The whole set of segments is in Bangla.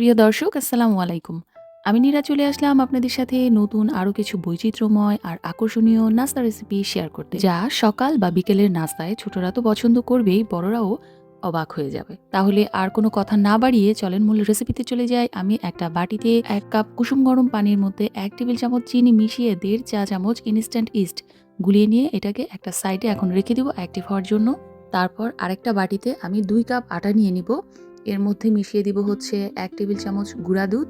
প্রিয় দর্শক, আসসালামু আলাইকুম। আমি নীরা চলে আসলাম আপনাদের সাথে নতুন আরও কিছু বৈচিত্র্যময় আর আকর্ষণীয় নাস্তা রেসিপি শেয়ার করতে, যা সকাল বা বিকেলের নাস্তায় ছোটরা তো পছন্দ করবেই, বড়রাও অবাক হয়ে যাবে। তাহলে আর কোনো কথা না বাড়িয়ে চলেন মূল রেসিপিতে চলে যাই। আমি একটা বাটিতে এক কাপ কুসুম গরম পানির মধ্যে এক টেবিল চামচ চিনি মিশিয়ে দেড় চা চামচ ইনস্ট্যান্ট ইস্ট গুলিয়ে নিয়ে এটাকে একটা সাইডে এখন রেখে দিব অ্যাক্টিভ হওয়ার জন্য। তারপর আরেকটা বাটিতে আমি দুই কাপ আটা নিয়ে নিব। এর মধ্যে মিশিয়ে দিব হচ্ছে এক টেবিল চামচ গুঁড়া দুধ,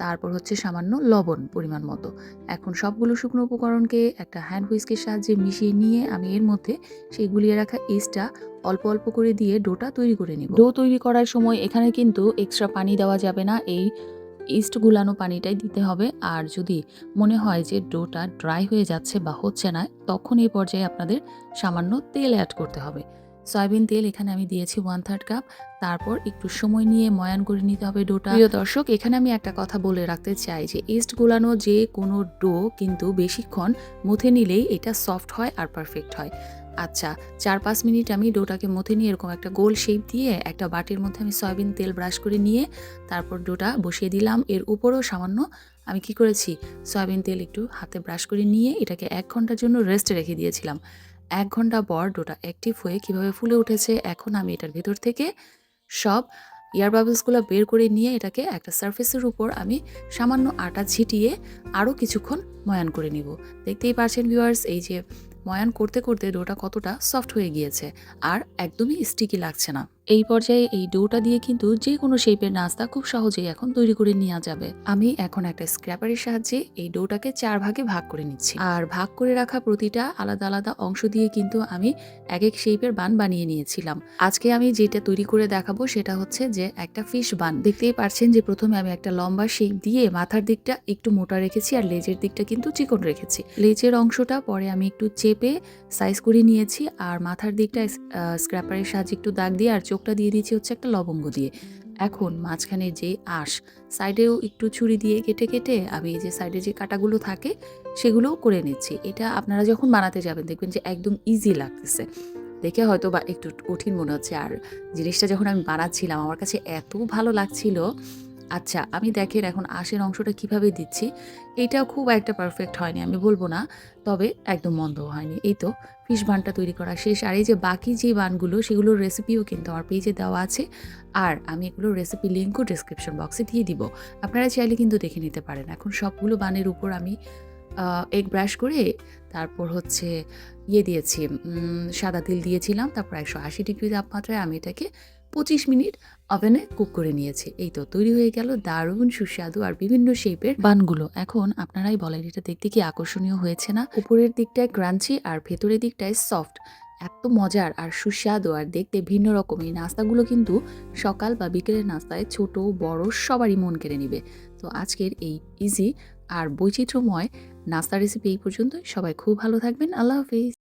তারপর হচ্ছে সামান্য লবণ পরিমাণ মতো। এখন সবগুলো শুকনো উপকরণকে একটা হ্যান্ড হুইস্কের সাহায্যে মিশিয়ে নিয়ে আমি এর মধ্যে সেই গুলিয়ে রাখা ইস্টটা অল্প অল্প করে দিয়ে ডোটা তৈরি করে নিব। ডো তৈরি করার সময় এখানে কিন্তু এক্সট্রা পানি দেওয়া যাবে না, এই ইস্ট গুলানো পানিটাই দিতে হবে। আর যদি মনে হয় যে ডোটা ড্রাই হয়ে যাচ্ছে বা হচ্ছে না, তখন এই পর্যায়ে আপনাদের সামান্য তেল অ্যাড করতে হবে। সয়াবিন তেল এখানে আমি দিয়েছি ওয়ান থার্ড কাপ তারপর একটু সময় নিয়ে ময়ান করে নিতে হবে ডোটা। প্রিয় দর্শক, এখানে আমি একটা কথা বলে রাখতে চাই যে ইস্ট গোলানো যে কোনো ডো কিন্তু বেশিক্ষণ মুথে নিলেই এটা সফট হয় আর পারফেক্ট হয়। আচ্ছা চার পাঁচ মিনিট আমি ডোটাকে মথে নিয়ে এরকম একটা গোল শেপ দিয়ে একটা বাটির মধ্যে আমি সয়াবিন তেল ব্রাশ করে নিয়ে তারপর ডোটা বসিয়ে দিলাম। এর উপরেও সামান্য আমি কি করেছি? সয়াবিন তেল একটু হাতে ব্রাশ করে নিয়ে এটাকে এক ঘণ্টার জন্য রেস্টে রেখে দিয়েছিলাম। এক ঘণ্টা পর ডোটা অ্যাক্টিভ হয়ে কীভাবে ফুলে উঠেছে, এখন আমি এটার ভেতর থেকে সব এয়ার বাবলসগুলো বের করে নিয়ে এটাকে একটা সারফেসের উপর আমি সামান্য আটা ছিটিয়ে আরও কিছুক্ষণ ময়ান করে নিব। দেখতেই পারছেন ভিউয়ার্স এই যে ময়ান করতে করতে ডোটা কতটা সফট হয়ে গিয়েছে, আর একদমই স্টিকি লাগছে না। এই পর্যায়ে এই ডোটা দিয়ে কিন্তু যে কোনো শেপের নাস্তা খুব সহজেই এখন তৈরি করে নেওয়া যাবে। আমি এখন একটা স্ক্র্যাপারের সাহায্যে এই ডোটাকে চার ভাগে ভাগ করে নিচ্ছি। আর ভাগ করে রাখা প্রতিটা আলাদা আলাদা অংশ দিয়ে কিন্তু আমি এক এক শেপের বান বানিয়ে নিয়েছিলাম। আজকে আমি যেটা তৈরি করে দেখাবো সেটা হচ্ছে যে একটা ফিশ বান। দেখতেই পারছেন যে প্রথমে আমি একটা লম্বা শেপ দিয়ে মাথার দিকটা একটু মোটা রেখেছি আর লেজের দিকটা কিন্তু চিকন রেখেছি। লেজের অংশটা পরে আমি একটু চেপে সাইজ করে নিয়েছি আর মাথার দিকটা স্ক্র্যাপারের সাহায্যে একটু দাগ দিয়ে আর চোখটা দিয়ে দিয়েছি হচ্ছে একটা লবঙ্গ দিয়ে। এখন মাঝখানে যে আঁশ, সাইডেও একটু ছুরি দিয়ে কেটে কেটে আমি এই যে সাইডে যে কাটাগুলো থাকে, সেগুলোও করে নিচ্ছি। এটা আপনারা যখন বানাতে যাবেন, দেখবেন যে একদম ইজি লাগতেছে। দেখে হয়তো বা একটু কঠিন মনে হচ্ছে। আর জিনিসটা যখন আমি বানাচ্ছিলাম, আমার কাছে এত ভালো লাগছিল আচ্ছা আমি দেখেন এখন আশের অংশটা কীভাবে দিচ্ছি এইটাও খুব একটা পারফেক্ট হয়নি, আমি বলব না, তবে একদম মন্দ হয়নি। এই তো ফিশ বানটা তৈরি করা শেষ, আর এই যে বাকি যে বানগুলো সেগুলোর রেসিপিও কিন্তু আমার পেজে দেওয়া আছে, আর আমি এগুলোর রেসিপি লিঙ্কও ডিসক্রিপশন বক্সে দিয়ে দিব, আপনারা চাইলে কিন্তু দেখে নিতে পারেন। এখন সবগুলো বানের উপর আমি এগ ব্রাশ করে, তারপর হচ্ছে ইয়ে দিয়েছি সাদা তিল দিয়েছিলাম, তারপর একশো আশি ডিগ্রি তাপমাত্রায় আমি এটাকে পঁচিশ মিনিট ওভেনে কুক করে নিয়েছি। এই তো তৈরি হয়ে গেল দারুণ, সুস্বাদু আর বিভিন্ন শেপের বানগুলো। এখন আপনারাই বলেন, এটা দেখতে কি আকর্ষণীয় হয়েছে না? উপরের দিকটায় ক্রাঞ্চি আর ভেতরের দিকটায় সফট এত মজার আর সুস্বাদু আর দেখতে ভিন্ন রকম। এই নাস্তাগুলো কিন্তু সকাল বা বিকেলের নাস্তায় ছোট, বড় সবারই মন কেড়ে নিবে। তো আজকের এই ইজি আর বৈচিত্র্যময় নাস্তা রেসিপি এই পর্যন্ত সবাই খুব ভালো থাকবেন। আল্লাহ হাফিজ।